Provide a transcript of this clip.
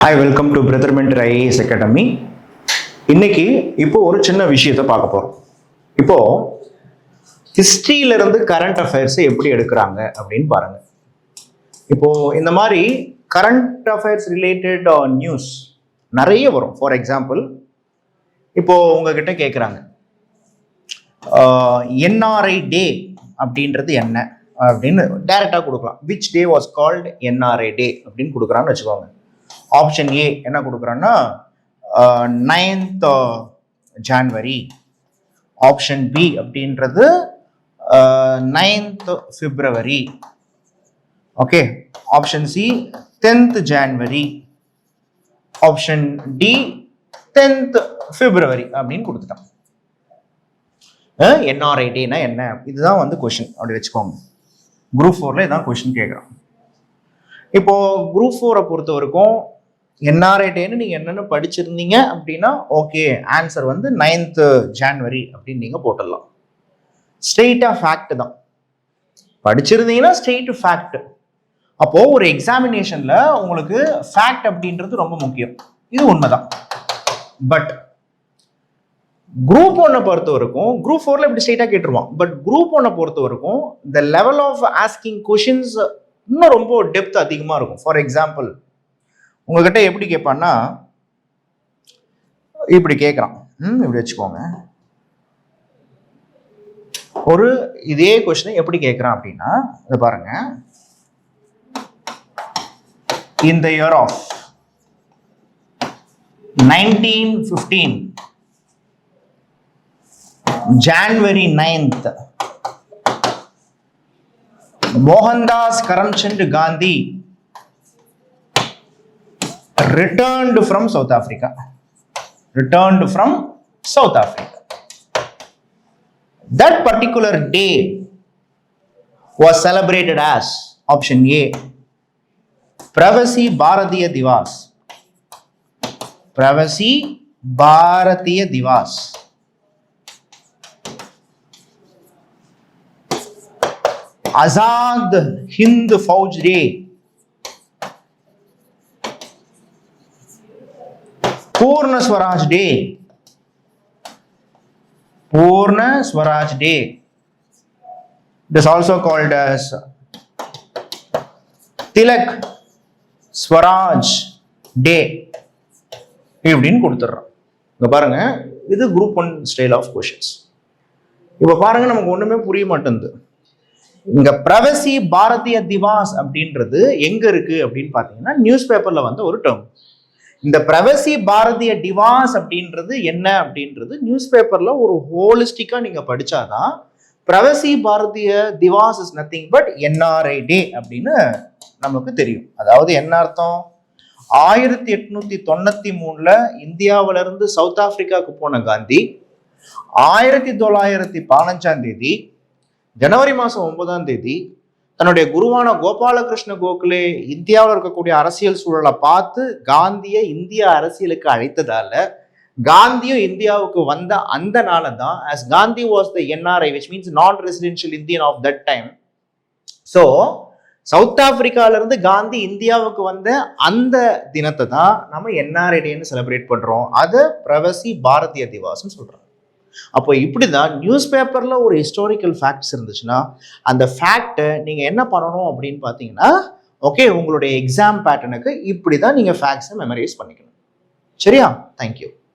Hi welcome to பிரதர்மெண்ட் IAS academy இன்னைக்கு இப்போ ஒரு சின்ன விஷயத்தை பார்க்க போகிறோம் இப்போ ஹிஸ்ட்ரியில இருந்து கரண்ட் அஃபேர்ஸை எப்படி எடுக்கிறாங்க அப்படின்னு பாருங்க. இப்போ இந்த மாதிரி கரண்ட் அஃபேர்ஸ் ரிலேட்டட் நியூஸ் நிறைய வரும். ஃபார் எக்ஸாம்பிள் இப்போ உங்ககிட்ட கேட்குறாங்க என்ஆர்ஐ uh, டே அப்படின்றது என்ன? அப்படின்னு டைரெக்டாக கொடுக்கலாம். Which day was called NRI day அப்படின்னு கொடுக்குறான்னு வச்சுக்கோங்க. ஆப்ஷன் ஏ என்ன கொடுக்குறான்னா நைன்த் ஜான்வரி ஆப்ஷன் பி அப்படின்றது ninth February okay option C tenth January option D tenth February அப்படின்னு கொடுத்துட்டான் என்ஆர்ஐடினா என்ன? இதுதான் வந்து கொஷின் அப்படி வச்சுக்கோங்க. குரூப் ஃபோரில் இதான் கொஷின் கேட்குறான் இப்போ குரூப் ஃபோரை பொறுத்த வரைக்கும் என்ஆர்ஐடேன்னு நீங்கள் என்னென்னு படிச்சிருந்தீங்க அப்படின்னா ஓகே ஆன்சர் வந்து நைன்த்து ஜான்வரி அப்படின்னு நீங்கள் போட்டுடலாம். ஸ்ட்ரெயிட்டாக ஃபேக்ட் தான். படிச்சிருந்தீங்கன்னா ஸ்ட்ரெயிட் ஃபேக்ட் அப்போது ஒரு எக்ஸாமினேஷனில் உங்களுக்கு ஃபேக்ட் அப்படின்றது ரொம்ப முக்கியம். இது உண்மைதான். பட் குரூப் ஒன்னை பொறுத்த வரைக்கும் குரூப் ஃபோர்ல இப்படி ஸ்ட்ரெயிட்டாக கேட்டுருவான். பட் குரூப் ஒன்னை பொறுத்த வரைக்கும் the level of asking questions இன்னும் ரொம்ப டெப்த் அதிகமாக இருக்கும். ஃபார் எக்ஸாம்பிள் உங்ககிட்ட எப்படி கேட்பான்னா இப்படி கேட்குறான். ம் இப்படி வச்சுக்கோங்க. ஒரு இதே கொஸ்டினை எப்படி கேட்குறான் அப்படின்னா இதை பாருங்க. In the year of 1915 January 9th Mohandas Karamchand Gandhi returned from South Africa. Returned from South Africa. That particular day was celebrated as option A Pravasi Bharatiya Divas. Pravasi Bharatiya Divas. Azad Hind Fauj Day Purna Swaraj day Purna Swaraj day it is also called as Tilak Swaraj day இப்படின்னு கொடுத்துட்றோம் இங்கே பாருங்க இது group one style of questions இப்போ பாருங்க நமக்கு ஒன்றுமே புரிய மாட்டேங்குது இங்க பிரவசி பாரதிய திவாஸ் அப்படின்றது எங்க இருக்கு அப்படின்னு பாத்தீங்கன்னா நியூஸ் பேப்பர்ல வந்து ஒரு டேர்ம் இந்த பிரவசி பாரதிய டிவாஸ் அப்படின்றது என்ன அப்படின்றது நியூஸ் பேப்பர்ல ஒரு ஹோலிஸ்டிக்கா நீங்க படிச்சாதான் Pravasi Bharatiya Divas is nothing but NRI day அப்படின்னு நமக்கு தெரியும். அதாவது என்ன அர்த்தம்? ஆயிரத்தி எட்நூத்தி தொண்ணூத்தி மூணுல இந்தியாவில இருந்து சவுத் ஆப்பிரிக்காவுக்கு போன காந்தி ஆயிரத்தி தொள்ளாயிரத்தி பதினஞ்சாம் தேதி ஜனவரி மாசம் ஒன்பதாம் தேதி தன்னுடைய குருவான கோபாலகிருஷ்ண கோகலே இந்தியாவில் இருக்கக்கூடிய அரசியல் சூழலை பார்த்து காந்தியை இந்திய அரசியலுக்கு அழைத்ததால காந்தியும் இந்தியாவுக்கு வந்த அந்த நாள தான் as Gandhi was the NRI which means non residential Indian of that time so south ஆப்பிரிக்கால இருந்து காந்தி இந்தியாவுக்கு வந்த அந்த தினத்தை தான் நம்ம என்ஆர்ஐ டேன்னு செலிப்ரேட் பண்ணுறோம் அதை பிரவசி பாரதிய திவாஸ்ன்னு சொல்கிறாங்க அப்போ இப்படிதான் நியூஸ் பேப்பர்ல ஒரு ஹிஸ்டாரிக்கல் ஃபேக்ட்ஸ் இருந்துச்சுன்னா அந்த ஃபேக்டை நீங்க என்ன பண்ணணும் அப்படின்னு பார்த்தீங்கன்னா ஓகே உங்களுடைய எக்ஸாம் பேட்டர்னுக்கு இப்படி தான் நீங்க ஃபேக்ட்ஸை மெமரைஸ் பண்ணிக்கணும். சரியா? தேங்க்யூ